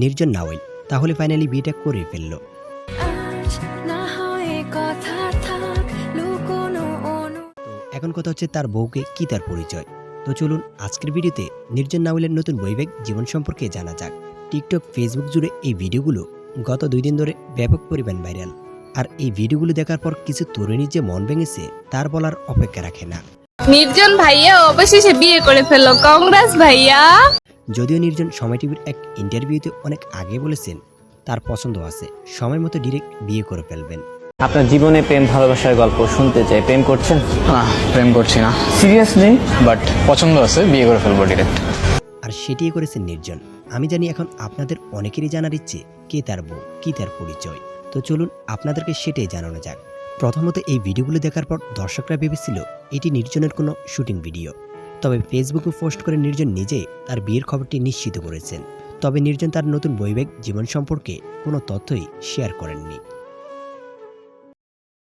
নির্জন নাওয়েল তাহলে ফাইনালি বিয়েটা করে ফেলল। আজ না হয় কথা থাক লুকোনো অনু তো এখন কথা হচ্ছে তার বউকে কি তার পরিচয়। তো চলুন আজকের ভিডিওতে নির্জন নাওয়েলের নতুন বৈবাহিক জীবন সম্পর্কে জানা যাক। টিকটক ফেসবুক জুড়ে এই ভিডিওগুলো গত দুই দিন ধরে ব্যাপক পরিমাণ ভাইরাল। আর এই ভিডিওগুলো দেখার পর কিছু তরুণীর যে মন ভেঙেছে তার বলার অপেক্ষা রাখে না। নির্জন ভাইয়া অবশেষে বিয়ে করে ফেলল। কংগ্রেস ভাইয়া! যদিও নির্জন সময় টিভির এক ইন্টারভিউতে অনেক আগে বলেছেন তার পছন্দ আছে সময় মতো ডিরেক্ট বিয়ে করে ফেলবেন। আপনার জীবনে প্রেম ভালোবাসার গল্প শুনতে চাই প্রেম করছেন? না প্রেম করছি না। সিরিয়াসলি বাট পছন্দ আছে বিয়ে করে ফেলব ডিরেক্ট আর সেটিই করেছেন নির্জন। আমি জানি এখন আপনাদের অনেকেরই জানার ইচ্ছে কে তার বউ কি তার পরিচয়। তো চলুন আপনাদেরকে সেটাই জানানো যাক। প্রথমত এই ভিডিওগুলো দেখার পর দর্শকরা ভেবেছিল এটি নির্জনের কোনো শুটিং ভিডিও। তবে ফেসবুকে পোস্ট করে নির্জন নিজে তার বিয়ের খবরটি নিশ্চিত করেছেন। তবে নির্জন তার নতুন বৈবাহিক জীবন সম্পর্কে কোনো তথ্যই শেয়ার করেননি।